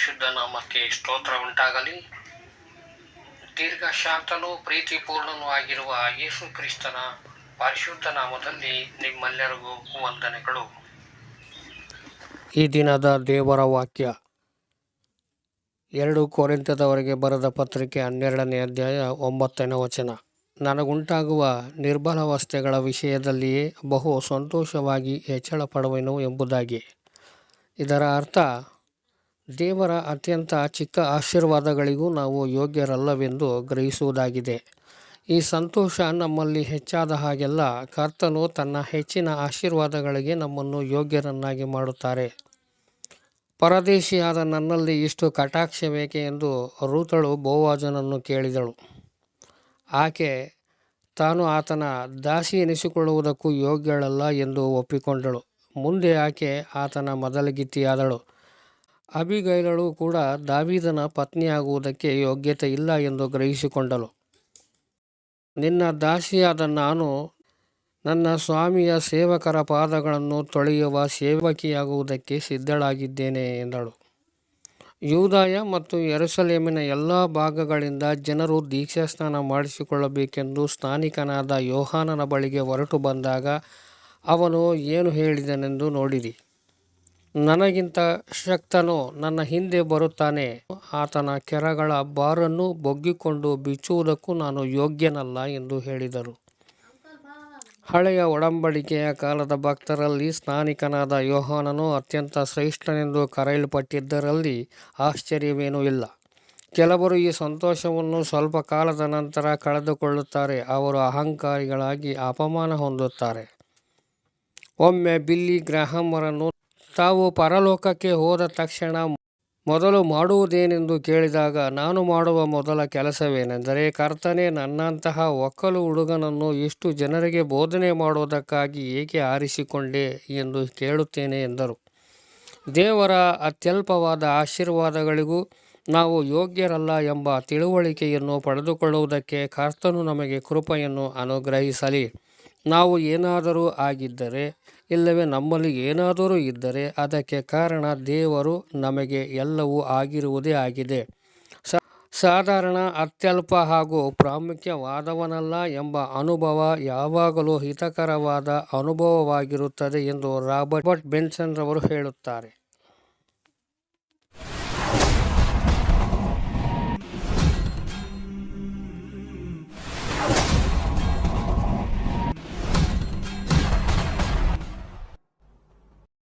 ಪರಿಶುದ್ಧ ನಾಮಕ್ಕೆ ಸ್ತೋತ್ರ ಉಂಟಾಗಲಿ. ದೀರ್ಘ ಶಾಂತನೂ ಪ್ರೀತಿಪೂರ್ಣನೂ ಆಗಿರುವ ಯೇಸು ಕ್ರಿಸ್ತನ ಪರಿಶುದ್ಧ ನಾಮದಲ್ಲಿ ನಿಮ್ಮೆಲ್ಲರಿಗೂ ವಂದನೆಗಳು. ಈ ದಿನದ ದೇವರ ವಾಕ್ಯ. ಎರಡು ಕೋರಿಂತದವರೆಗೆ ಬರೆದ ಪತ್ರಿಕೆ ಹನ್ನೆರಡನೇ ಅಧ್ಯಾಯ ಒಂಬತ್ತನೇ ವಚನ. ನನಗುಂಟಾಗುವ ನಿರ್ಬಲಾವಸ್ಥೆಗಳ ವಿಷಯದಲ್ಲಿಯೇ ಬಹು ಸಂತೋಷವಾಗಿ ಹೆಚ್ಚಳ ಪಡುವೆನು ಎಂಬುದಾಗಿ. ಇದರ ಅರ್ಥ ದೇವರ ಅತ್ಯಂತ ಚಿಕ್ಕ ಆಶೀರ್ವಾದಗಳಿಗೂ ನಾವು ಯೋಗ್ಯರಲ್ಲವೆಂದು ಗ್ರಹಿಸುವುದಾಗಿದೆ. ಈ ಸಂತೋಷ ನಮ್ಮಲ್ಲಿ ಹೆಚ್ಚಾದ ಹಾಗೆಲ್ಲ ಕರ್ತನು ತನ್ನ ಹೆಚ್ಚಿನ ಆಶೀರ್ವಾದಗಳಿಗೆ ನಮ್ಮನ್ನು ಯೋಗ್ಯರನ್ನಾಗಿ ಮಾಡುತ್ತಾರೆ. ಪರದೇಶಿಯಾದ ನನ್ನಲ್ಲಿ ಇಷ್ಟು ಕಟಾಕ್ಷ ಬೇಕೆ ಎಂದು ರೂತಳು ಬೋವಾಜನನ್ನು ಕೇಳಿದಳು. ಆಕೆ, ತಾನು ಆತನ ದಾಸಿ ಎನಿಸಿಕೊಳ್ಳುವುದಕ್ಕೂ ಯೋಗ್ಯಳಲ್ಲ ಎಂದು ಒಪ್ಪಿಕೊಂಡಳು. ಮುಂದೆ ಆಕೆ ಆತನ ಮೊದಲಗಿತ್ತಿಯಾದಳು. ಅಬಿಗೈಲಳು ಕೂಡ ದಾವೀದನ ಪತ್ನಿಯಾಗುವುದಕ್ಕೆ ಯೋಗ್ಯತೆ ಇಲ್ಲ ಎಂದು ಗ್ರಹಿಸಿಕೊಂಡಳು. ನಿನ್ನ ದಾಸಿಯಾದ ನಾನು ನನ್ನ ಸ್ವಾಮಿಯ ಸೇವಕರ ಪಾದಗಳನ್ನು ತೊಳೆಯುವ ಸೇವಕಿಯಾಗುವುದಕ್ಕೆ ಸಿದ್ಧಳಾಗಿದ್ದೇನೆ ಎಂದಳು. ಯೂದಾಯ ಮತ್ತು ಎರಸಲೇಮಿನ ಎಲ್ಲ ಭಾಗಗಳಿಂದ ಜನರು ದೀಕ್ಷಾಸ್ನಾನ ಮಾಡಿಸಿಕೊಳ್ಳಬೇಕೆಂದು ಸ್ನಾನಿಕನಾದ ಯೋಹಾನನ ಬಳಿಗೆ ಹೊರಟು ಬಂದಾಗ ಅವನು ಏನು ಹೇಳಿದನೆಂದು ನೋಡಿರಿ. ನನಗಿಂತ ಶಕ್ತನು ನನ್ನ ಹಿಂದೆ ಬರುತ್ತಾನೆ. ಆತನ ಕೆರಗಳ ಬಾರನ್ನು ಬೊಗ್ಗಿಕೊಂಡು ಬಿಚ್ಚುವುದಕ್ಕೂ ನಾನು ಯೋಗ್ಯನಲ್ಲ ಎಂದು ಹೇಳಿದರು. ಹಳೆಯ ಒಡಂಬಡಿಕೆಯ ಕಾಲದ ಭಕ್ತರಲ್ಲಿ ಸ್ನಾನಿಕನಾದ ಯೋಹಾನನು ಅತ್ಯಂತ ಶ್ರೇಷ್ಠನೆಂದು ಕರೆಯಲ್ಪಟ್ಟಿದ್ದರಲ್ಲಿ ಆಶ್ಚರ್ಯವೇನೂ ಇಲ್ಲ. ಕೆಲವರು ಈ ಸಂತೋಷವನ್ನು ಸ್ವಲ್ಪ ಕಾಲದ ನಂತರ ಕಳೆದುಕೊಳ್ಳುತ್ತಾರೆ. ಅವರು ಅಹಂಕಾರಿಗಳಾಗಿ ಅಪಮಾನ ಹೊಂದುತ್ತಾರೆ. ಒಮ್ಮೆ ಬಿಲ್ಲಿ ಗ್ರಾಹಮರನ್ನು ತಾವು ಪರಲೋಕಕ್ಕೆ ಹೋದ ತಕ್ಷಣ ಮೊದಲು ಮಾಡುವುದೇನೆಂದು ಕೇಳಿದಾಗ ನಾನು ಮಾಡುವ ಮೊದಲ ಕೆಲಸವೇನೆಂದರೆ ಕರ್ತನೆ ನನ್ನಂತಹ ಒಕ್ಕಲು ಹುಡುಗನನ್ನು ಇಷ್ಟು ಜನರಿಗೆ ಬೋಧನೆ ಮಾಡುವುದಕ್ಕಾಗಿ ಏಕೆ ಆರಿಸಿಕೊಂಡೆ ಎಂದು ಕೇಳುತ್ತೇನೆ ಎಂದರು. ದೇವರ ಅತ್ಯಲ್ಪವಾದ ಆಶೀರ್ವಾದಗಳಿಗೂ ನಾವು ಯೋಗ್ಯರಲ್ಲ ಎಂಬ ತಿಳುವಳಿಕೆಯನ್ನು ಪಡೆದುಕೊಳ್ಳುವುದಕ್ಕೆ ಕರ್ತನು ನಮಗೆ ಕೃಪೆಯನ್ನು ಅನುಗ್ರಹಿಸಲಿ. ನಾವು ಏನಾದರೂ ಆಗಿದ್ದರೆ, ಇಲ್ಲವೇ ನಮ್ಮಲ್ಲಿ ಏನಾದರೂ ಇದ್ದರೆ, ಅದಕ್ಕೆ ಕಾರಣ ದೇವರು ನಮಗೆ ಎಲ್ಲವೂ ಆಗಿರುವುದೇ ಆಗಿದೆ. ಸಾಧಾರಣ, ಅತ್ಯಲ್ಪ ಹಾಗೂ ಪ್ರಾಮುಖ್ಯವಾದವನಲ್ಲ ಎಂಬ ಅನುಭವ ಯಾವಾಗಲೂ ಹಿತಕರವಾದ ಅನುಭವವಾಗಿರುತ್ತದೆ ಎಂದು ರಾಬರ್ಟ್ ಬೆನ್ಸನ್ ರವರು ಹೇಳುತ್ತಾರೆ.